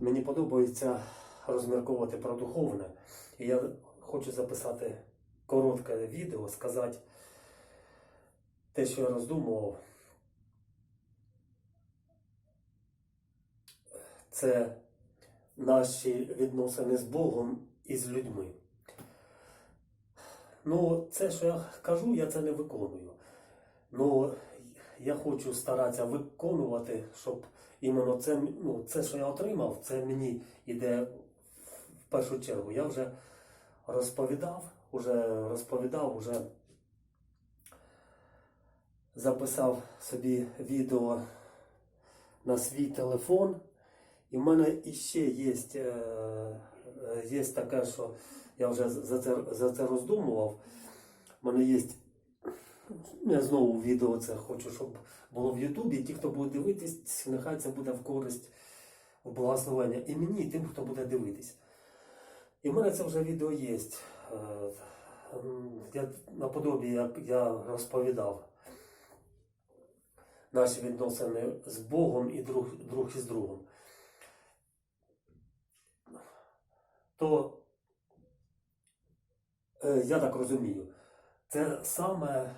Мені подобається розмірковувати про духовне. І я хочу записати коротке відео, сказати те, що я роздумував. Це наші відносини з Богом і з людьми. Ну, це, що я кажу, я це не виконую. Ну, я хочу старатися виконувати, щоб іменно це, ну, це, що я отримав, це мені йде в першу чергу. Я вже розповідав, уже розповідав, уже записав собі відео на свій телефон. І в мене іще є, е, є таке, що я вже за це, за це роздумував. У мене є. Я знову відео це хочу, щоб було в Ютубі. Ті, хто буде дивитись, нехай це буде в користь в благословення. І мені, і тим, хто буде дивитись. І в мене це вже відео є. Е, Я, наподобі я, я розповідав наші відносини з Богом і друг, друг із другом. То е, я так розумію, це саме е,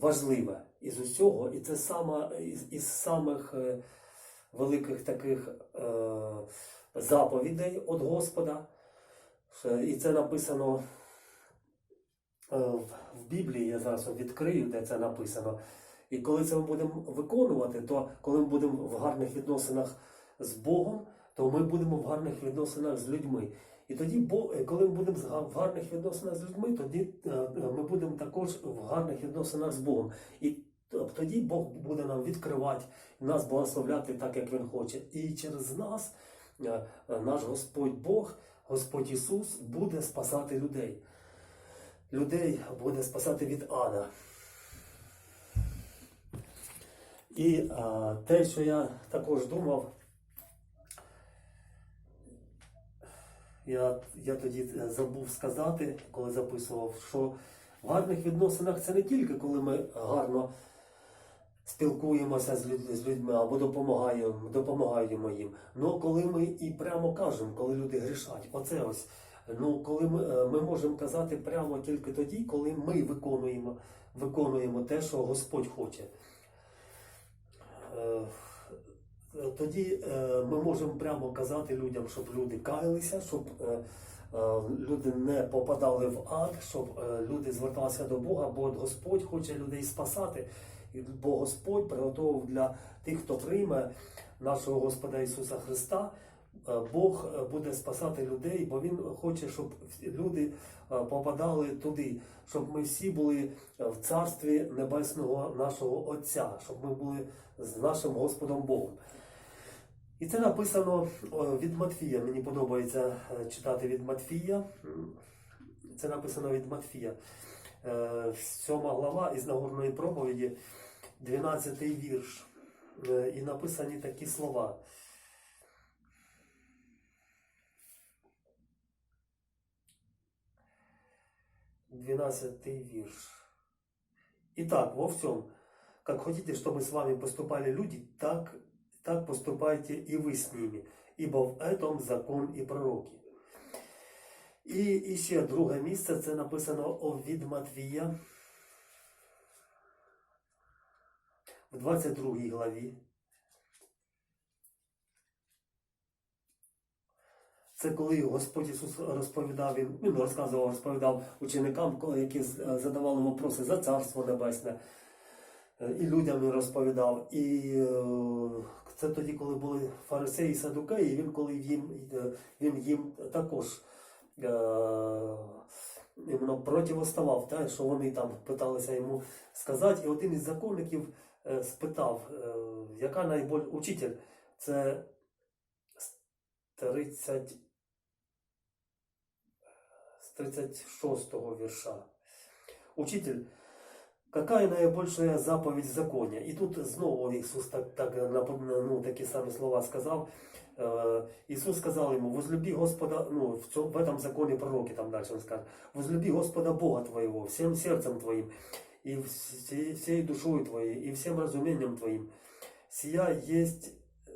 важливе із усього, і це саме із, із самих е, великих таких е, заповідей від Господа. І це написано е, в Біблії, я зараз відкрию, де це написано. І коли це ми будемо виконувати, то коли ми будемо в гарних відносинах з Богом, то ми будемо в гарних відносинах з людьми. І тоді, е, коли ми будемо в гарних відносинах з людьми, тоді е, е, ми будемо також в гарних відносинах з Богом. І тоді Бог буде нам відкривати, нас благословляти так, як Він хоче. І через нас наш Господь Бог, Господь Ісус буде спасати людей. Людей буде спасати від ада. І те, що я також думав, я, я тоді е, забув сказати, коли записував, що в гарних відносинах це не тільки коли ми гарно спілкуємося з, люд, з людьми або допомагаємо, допомагаємо їм. Ну коли ми і прямо кажемо, коли люди грішать, оце ось. Ну, коли ми, е, ми можемо казати прямо тільки тоді, коли ми виконуємо, виконуємо те, що Господь хоче. Е, Тоді е, ми можемо прямо казати людям, щоб люди каялися, щоб е, люди не попадали в ад, щоб люди зверталися до Бога, бо Господь хоче людей спасати. Бо Господь приготував для тих, хто прийме нашого Господа Ісуса Христа. Бог буде спасати людей, бо Він хоче, щоб люди попадали туди, щоб ми всі були в царстві небесного нашого Отця, щоб ми були з нашим Господом Богом. І це написано від Матфія. Мені подобається е, читати від Матфія. Це написано від Матфія. Е, Сьома глава із Нагорної проповіді, 12 вірш. Е, І написані такі слова. Двенадцатый вирш. Итак, во всем, как хотите, чтобы с вами поступали люди, так, так поступайте и вы с ними, ибо в этом закон і пророки. І, і ще друге місце, це написано від Матвія в 22 главі. Це коли Господь Ісус розповідав, він, він розказував, розповідав ученикам, які задавали вопроси за Царство Небесне. Е, І людям він розповідав. І е, це тоді, коли були фарисеї і садукеї, він коли їм, е, він їм також е, іменно противоставав, так, що вони там питалися йому сказати. І один із законників е, спитав, яка найбільш учитель, це з 30 с 36 вірша. Учитель, какая наибольшая заповедь в законе? І тут знову Ісус так, так, ну, такі самі слова сказав. Е, Ісус сказав йому, возлюби Господа, ну, в, в этом законе пророки, там дальше он скажет, возлюби Господа Бога твоего, всем сердцем твоим, и всей, всей душой твоей, и всем разумением твоим. Сия есть, э,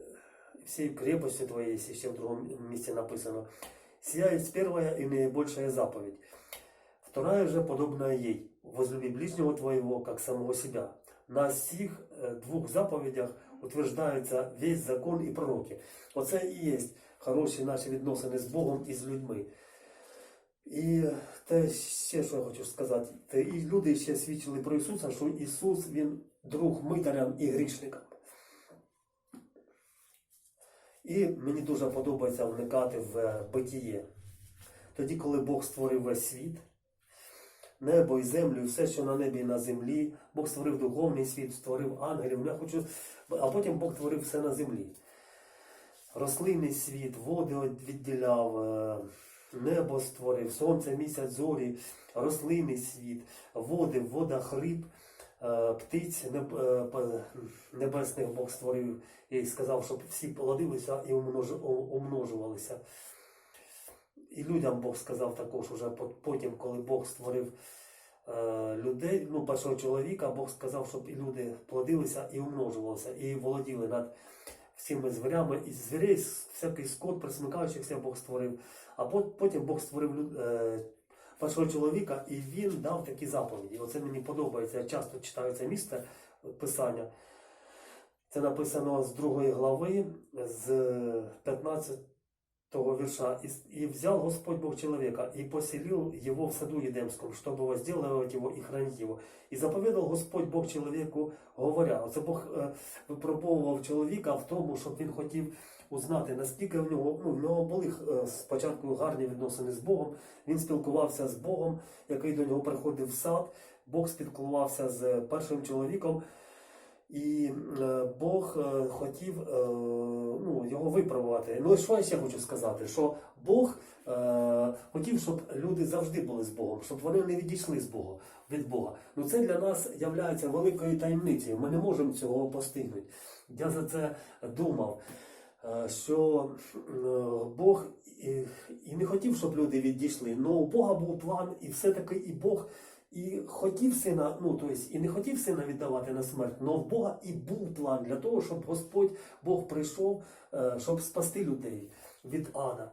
всей крепостью твоей, если еще в другом месте написано. Сия есть первая и наибольшая заповедь. Вторая же подобная ей. Возлюби ближнего твоего, как самого себя. На всіх е, двох заповідях утверждаються весь закон і пророки. Оце і є хороші наші відносини з Богом і з людьми. І те ще, що я хочу сказати, те і люди ще свідчили про Ісуса, що Ісус Він друг митарям і грішникам. І мені дуже подобається вникати в е, битіє. Тоді, коли Бог створив весь світ, небо і землю, і все, що на небі і на землі, Бог створив духовний світ, створив ангелів. Я хочу, а потім Бог творив все на землі. Рослинний світ, води відділяв, е, небо створив, сонце, місяць, зорі, рослинний світ, води, вода, хріб, е, птиць е, небесних Бог створив і сказав, щоб всі плодилися і умножувалися. І людям Бог сказав також уже потім, коли Бог створив е, людей, ну, першого чоловіка, Бог сказав, щоб і люди плодилися і умножувалися, і володіли над всіми звірями, і звірей, всякий скот, присмикаючихся Бог створив. А потім Бог створив е, першого чоловіка, і він дав такі заповіді. Оце мені подобається. Я часто читаю це місце писання. Це написано з другої глави, з 15 вірша. «И, с- «И взял Господь Бог человека, и поселил его в саду Едемском, чтобы возделывать его и хранить его. И заповедал Господь Бог чоловіку, говоря, оце Бог е, випробовував чоловіка в тому, щоб він хотів узнати, наскільки в нього, ну, в нього були е, спочатку гарні відносини з Богом, він спілкувався з Богом, який до нього приходив в сад, Бог спілкувався з першим чоловіком, і е, Бог е, хотів е, ну, його випробувати. Ну і що я ще хочу сказати? Що Бог е, хотів, щоб люди завжди були з Богом, щоб вони не відійшли з Бога від Бога. Ну це для нас є великою таємницею. Ми не можемо цього постигнути. Я за це думав, що Бог і, не хотів, щоб люди відійшли. але у Бога був план, і все-таки і Бог. І хотів сина, ну тобто, і не хотів сина віддавати на смерть, але в Бога і був план для того, щоб Господь Бог прийшов, е, щоб спасти людей від ада.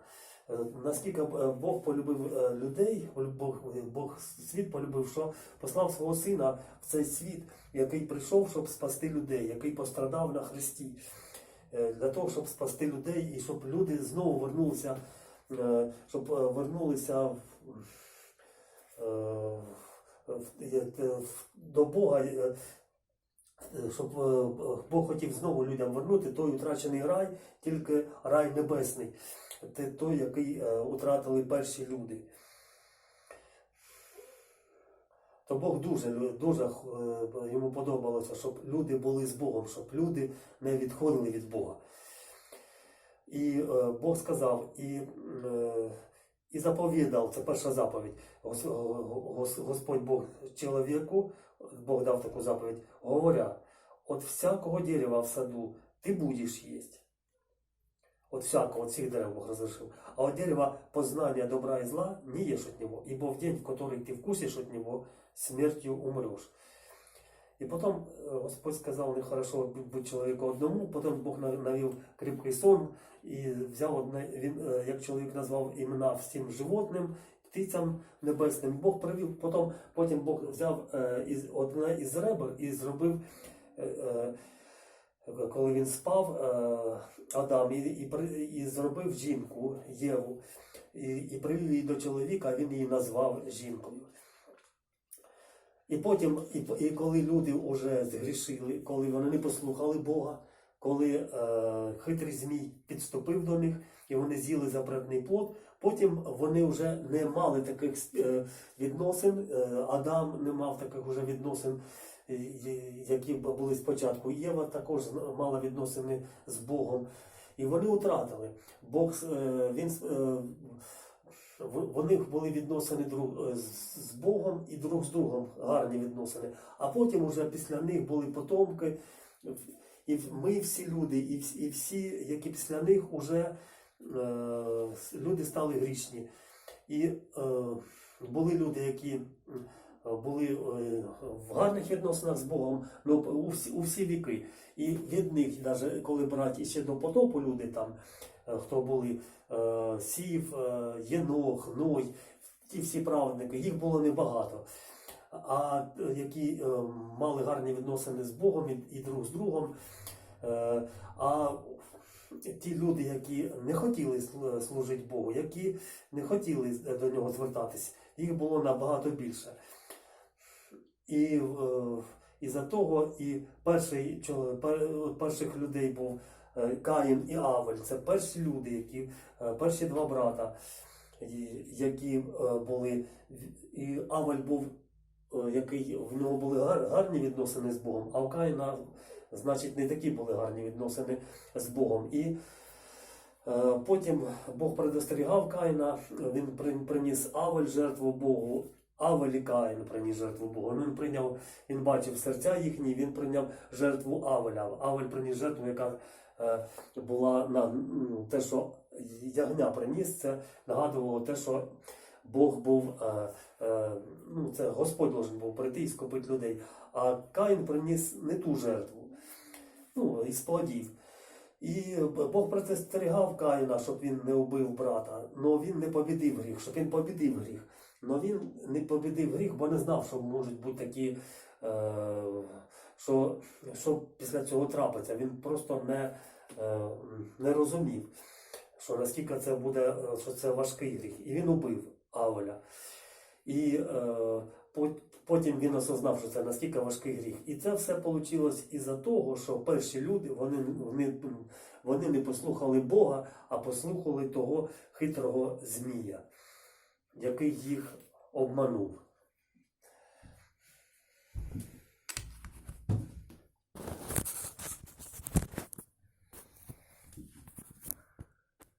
Е, Наскільки е, Бог полюбив людей, Бог, Бог світ полюбив, що послав свого сина в цей світ, який прийшов, щоб спасти людей, який пострадав на Христі, для того, щоб спасти людей і щоб люди знову вернулися, щоб вернулися в. Е, е, до Бога, е, щоб Бог хотів знову людям вернути той утрачений рай, тільки рай небесний, той, який утратили перші люди. То Бог дуже, дуже йому подобалося, щоб люди були з Богом, щоб люди не відходили від Бога. І Бог сказав, і, і заповідав, це перша заповідь. Гос- Гос- Господь Бог чоловіку, Бог дав таку заповідь, говоря, от всякого дерева в саду ты будешь есть. От всякого, от всех дерев Бог разрешил. А от дерева познания добра и зла не ешь от него, ибо в день, в который ты вкусишь от него, смертью умрешь. І потім е, Господь сказав, нехорошо бути чоловіку одному, потім Бог навів кріпкий сон і взяв одне, він, е, як чоловік назвав імена всім животним, птицям небесним. Бог привів, потім, потім Бог взяв е, одне із ребер і зробив, коли він спав, Адам, і, і, і зробив жінку Єву, і, і привів її до чоловіка, а він її назвав жінкою. І потім, і, і коли люди вже згрішили, коли вони не послухали Бога, коли е, хитрий змій підступив до них і вони з'їли запретний плод, потім вони вже не мали таких е, відносин. е, Адам не мав таких вже відносин, е, е, які були спочатку. Єва також мала відносини з Богом. І вони втратили. Бог е, він е, в- них були відносини друг е, з Богом і друг з другом гарні відносини. А потім уже після них були потомки, і ми всі люди, і всі, які після них уже е, люди стали грішні. І е, були люди, які були в гарних відносинах з Богом ну, у, всі, у всі віки. І від них, навіть коли брати ще до потопу люди там, хто були е, Сів, е, Єнох, Ной, ті всі праведники, їх було небагато. А е, які е, мали гарні відносини з Богом і, і друг з другом. Е, а ті люди, які не хотіли служити Богу, які не хотіли до нього звертатись, їх було набагато більше. І е, із-за того і перший, перших людей був е, Каїн і Авель. Це перші люди, які, е, перші два брата, які е, були. І Авель був, е, який в нього були гар- гарні відносини з Богом, а у Каїна, значить, не такі були гарні відносини з Богом. І е, потім Бог предостерігав Каїна, він приніс Авель жертву Богу. Авель і Каїн приніс жертву Богу. Він прийняв, він бачив серця їхні, він прийняв жертву Авеля. Авель приніс жертву, яка е, була на ну, те, що ягня приніс, це нагадувало те, що Бог був, е, е, ну це Господь должен був прийти і скупити людей. А Каїн приніс не ту жертву, ну, із плодів. І Бог предостерігав Каїна, щоб він не убив брата, але він не побідив гріх, щоб він побідив гріх. Але він не побідив гріх, бо не знав, що можуть бути такі, е, що, що після цього трапиться. Він просто не, е, не розумів, що наскільки це буде, е, що це важкий гріх. І він убив Авеля. І е, потім він осознав, що це наскільки важкий гріх. І це все вийшло із-за того, що перші люди вони, вони, вони не послухали Бога, а послухали того хитрого Змія, який їх обманув.